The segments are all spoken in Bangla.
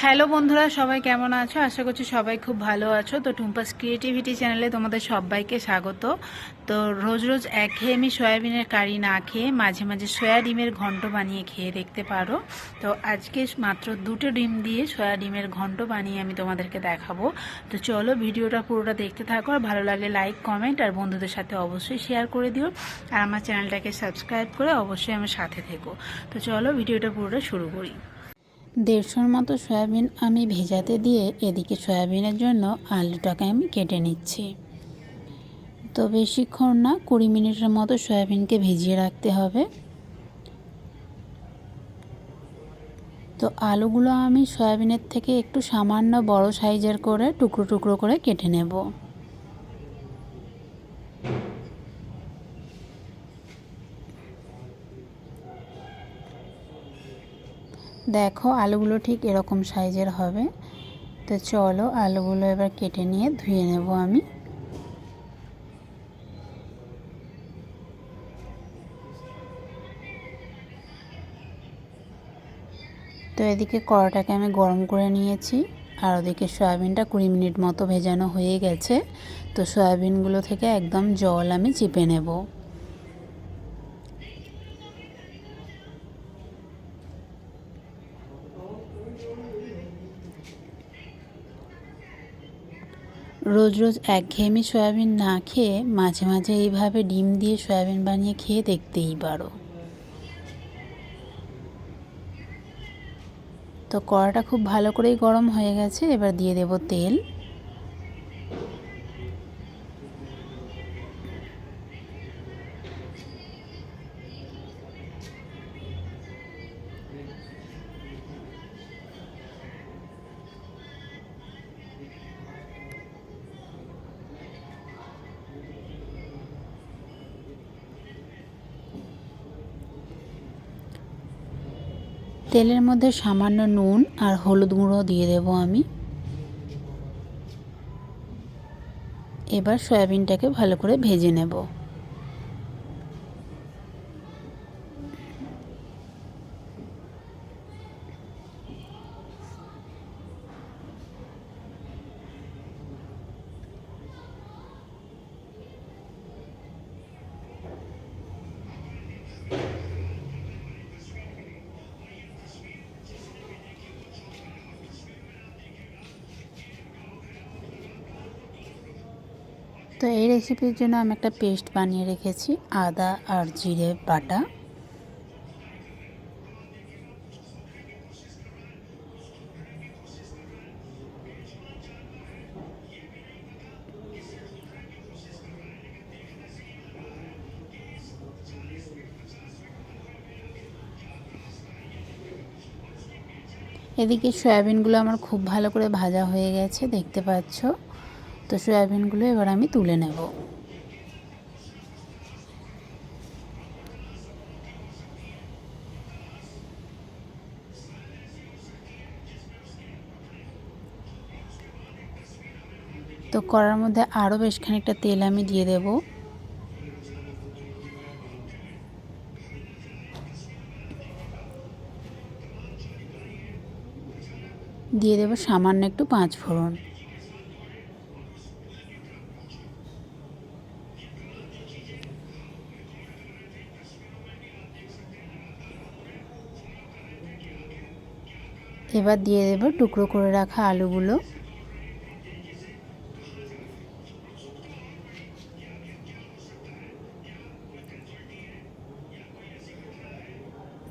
হ্যালো বন্ধুরা, সবাই কেমন আছো? আশা করছি সবাই খুব ভালো আছো। তো টুম্পাস ক্রিয়েটিভিটি চ্যানেলে তোমাদের সবাইকে স্বাগত। তো রোজ রোজ একঘেয়েমি সয়াবিনের কারি না খেয়ে মাঝে মাঝে সয়া ডিমের ঘন্ট বানিয়ে খেয়ে দেখতে পারো। তো আজকে মাত্র দুটো ডিম দিয়ে সয়া ডিমের ঘন্ট বানিয়ে আমি তোমাদেরকে দেখাবো। তো চলো ভিডিওটা পুরোটা দেখতে থাকো আর ভালো লাগলে লাইক কমেন্ট আর বন্ধুদের সাথে অবশ্যই শেয়ার করে দিও। আর আমার চ্যানেলটাকে সাবস্ক্রাইব করে অবশ্যই আমার সাথে থেকো। তো চলো ভিডিওটা পুরোটা শুরু করি। দেড়শোর মতো সয়াবিন আমি ভেজাতে দিয়ে এদিকে সয়াবিনের জন্য আলুটাকে আমি কেটে নিচ্ছি। তো বেশিক্ষণ না, কুড়ি মিনিটের মতো সয়াবিনকে ভিজিয়ে রাখতে হবে। তো আলুগুলো আমি সয়াবিনের থেকে একটু সামান্য বড় সাইজের করে, টুকরো টুকরো করে কেটে নেব। দেখো আলুগুলো ঠিক এরকম সাইজের হবে। তো চলো আলুগুলো এবার কেটে নিয়ে ধুয়ে নেব আমি। তো এদিকে কড়াটাকে আমি গরম করে নিয়েছি, আর ওদিকে সয়াবিনটা কুড়ি মিনিট মতো ভেজানো হয়ে গেছে। তো সয়াবিনগুলো থেকে একদম জল আমি চিপে নেব। রোজ রোজ একঘেয়েমি সয়াবিন না খেয়ে মাঝে মাঝে এইভাবে ডিম দিয়ে সয়াবিন বানিয়ে খেয়ে দেখতেই পারো। তো কড়াটা খুব ভালো করেই গরম হয়ে গেছে, এবার দিয়ে দেব তেল। তেলের মধ্যে সামান্য নুন আর হলুদ গুঁড়ো দিয়ে দেব আমি। এবার সয়াবিনটাকে ভালো করে ভেজে নেব। তো এই রেসিপির জন্য আমি একটা পেস্ট বানিয়ে রেখেছি, আদা আর জিরে বাটা। এদিকে সয়াবিনগুলো আমার খুব ভালো করে ভাজা হয়ে গেছে, দেখতে পাচ্ছ? তো সয়াবিনগুলো এবার আমি তুলে নেব। তো করার মধ্যে আরও বেশ খানিকটা তেল আমি দিয়ে দেব। দিয়ে দেব সামান্য একটু পাঁচ ফোড়ন। এবার দিয়ে দেবো টুকরো করে রাখা আলুগুলো।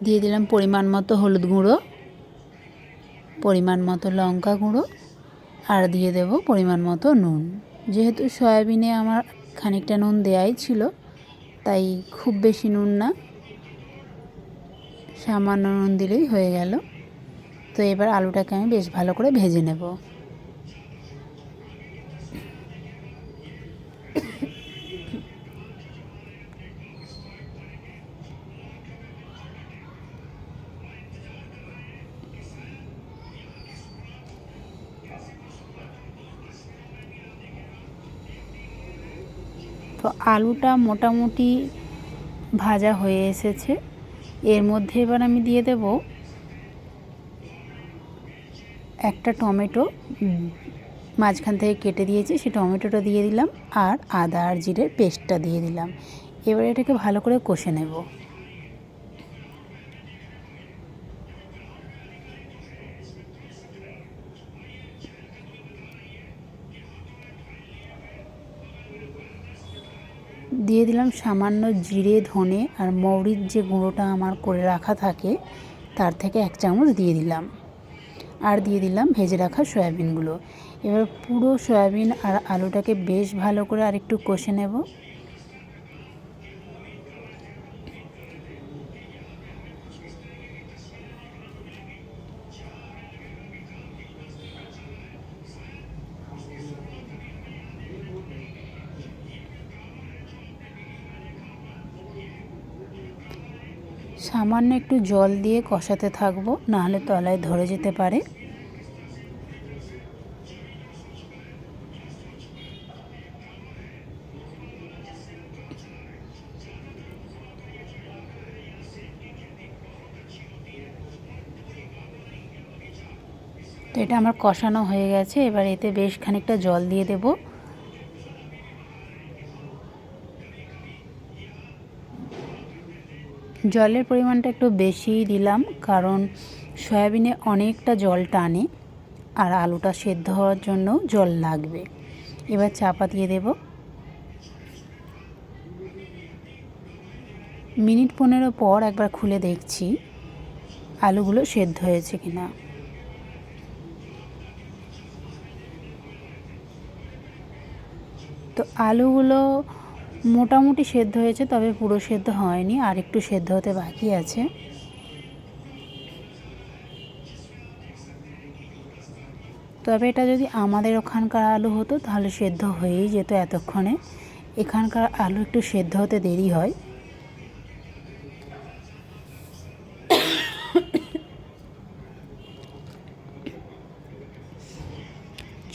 দিয়ে দিলাম পরিমাণ মতো হলুদ গুঁড়ো, পরিমাণ মতো লঙ্কা গুঁড়ো, আর দিয়ে দেব পরিমাণ মতো নুন। যেহেতু সয়াবিনে আমার খানিকটা নুন দেয়াই ছিল, তাই খুব বেশি নুন না, সামান্য নুন দিলেই হয়ে গেল। তো এবার আলুটাকে আমি বেশ ভালো করে ভেজে নেব। তো আলুটা মোটামুটি ভাজা হয়ে এসেছে। এর মধ্যে এবার আমি দিয়ে দেব একটা টমেটো মাঝখান থেকে কেটে দিয়েছি, সেই টমেটোটা দিয়ে দিলাম আর আদা আর জিরের পেস্টটা দিয়ে দিলাম। এবার এটাকে ভালো করে কষে নেব। দিয়ে দিলাম সামান্য জিরে, ধনে আর মৌরির যে গুঁড়োটা আমার করে রাখা থাকে, তার থেকে এক চামচ দিয়ে দিলাম। আর দিয়ে দিলাম ভেজে রাখা সয়াবিনগুলো। এবার পুরো সয়াবিন আর আলুটাকে বেশ ভালো করে আর একটু কষে নেব। সামান্য একটু জল দিয়ে কষাতে থাকব, নাহলে তলায় ধরে যেতে পারে। তো এটা আমার কষানো হয়ে গেছে, এবার এতে বেশ খানিকটা জল দিয়ে দেব। জলের পরিমাণটা একটু বেশিই দিলাম, কারণ সয়াবিনে অনেকটা জল টানে আর আলুটা সেদ্ধ হওয়ার জন্য জল লাগবে। এবার চাপা দিয়ে দেব। মিনিট পনেরো পর একবার খুলে দেখছি আলুগুলো সেদ্ধ হয়েছে কিনা। তো আলুগুলো মোটামুটি সেদ্ধ হয়েছে, তবে পুরো সেদ্ধ হয়নি, আর একটু সেদ্ধ হতে বাকি আছে। তবে এটা যদি আমাদের ওখানকার আলু হতো, তাহলে সেদ্ধ হয়েই যেত এতক্ষণে। এখানকার আলু একটু সেদ্ধ হতে দেরি হয়।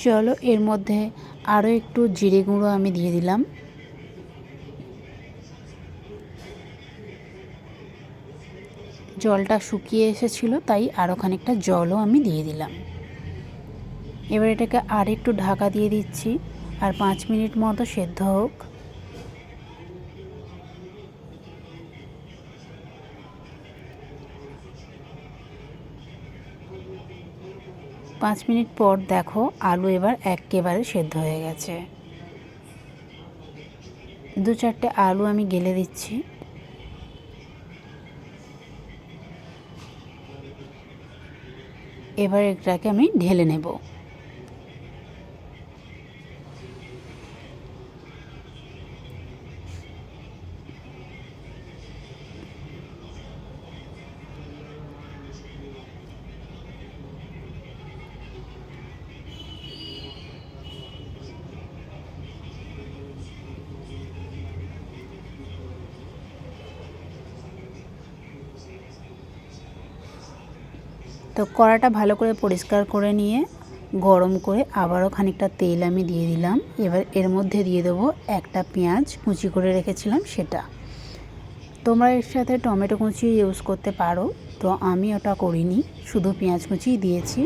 চলো, এর মধ্যে আরও একটু জিরে গুঁড়ো আমি দিয়ে দিলাম। জলটা শুকিয়ে এসেছিল, তাই আরও খানিকটা জলও আমি দিয়ে দিলাম। এবার এটাকে আর একটু ঢাকা দিয়ে দিচ্ছি, আর পাঁচ মিনিট মতো সেদ্ধ হোক। পাঁচ মিনিট পর দেখো আলু এবার একেবারে সেদ্ধ হয়ে গেছে। দু চারটে আলু আমি গেলে দিচ্ছি। এবার এটাকে আমি ঢেলে নেব। তো কড়াটা ভালো করে পরিষ্কার করে নিয়ে গরম করে আবারও খানিকটা তেল আমি দিয়ে দিলাম। এবার এর মধ্যে দিয়ে দেবো একটা পেঁয়াজ কুচি করে রেখেছিলাম সেটা। তোমরা এর সাথে টমেটো কুচি ইউজ করতে পারো, তো আমি ওটা করিনি, শুধু পেঁয়াজ কুচি দিয়েছি।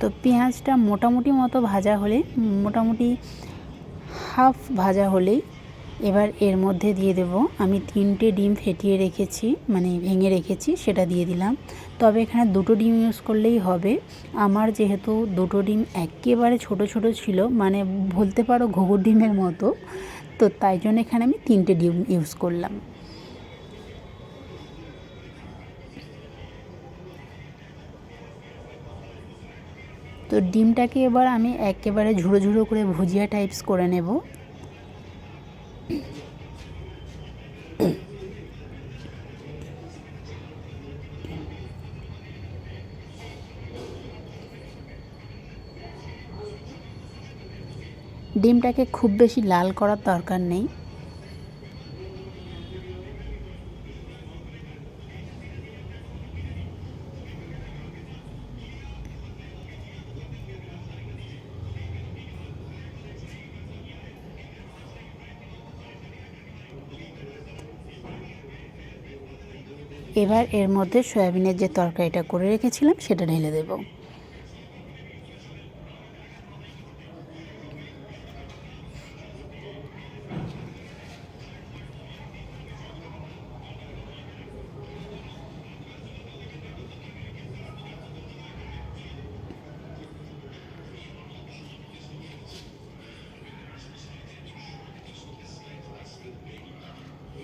তো পেঁয়াজটা মোটামুটি মতো ভাজা হলে, মোটামুটি হাফ ভাজা হলেই এবার এর মধ্যে দিয়ে দেব। আমি তিনটে ডিম ফেটিয়ে রেখেছি মানে ভেঙে রেখেছি, সেটা দিয়ে দিলাম। তবে এখানে দুটো ডিম ইউজ করলেই হবে। আমার যেহেতু দুটো ডিম একেবারে ছোট ছোট ছিল মানে বলতে পারো ঘুঘুর ডিমের মতো, তো তাই জন্য এখানে আমি তিনটে ডিম ইউজ করলাম। তো ডিমটাকে এবার আমি একেবারে ঝুড়ো ঝুড়ো করে ভুজিয়া টাইপস করে নেব। ডিমটাকে খুব বেশি লাল করার দরকার নেই। এবার এর মধ্যে সয়াবিনের যে তরকারিটা করে রেখেছিলাম, সেটা ঢেলে দেবো।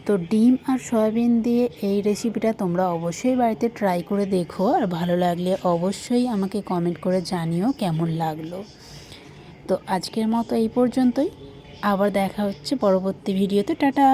তো ডিম আর সয়াবিন দিয়ে এই রেসিপিটা তোমরা অবশ্যই বাড়িতে ট্রাই করে দেখো। আর ভালো লাগলে অবশ্যই আমাকে কমেন্ট করে জানিও কেমন লাগল। তো আজকের মতো এই পর্যন্তই। আবার দেখা হচ্ছে পরবর্তী ভিডিওতে টাটা!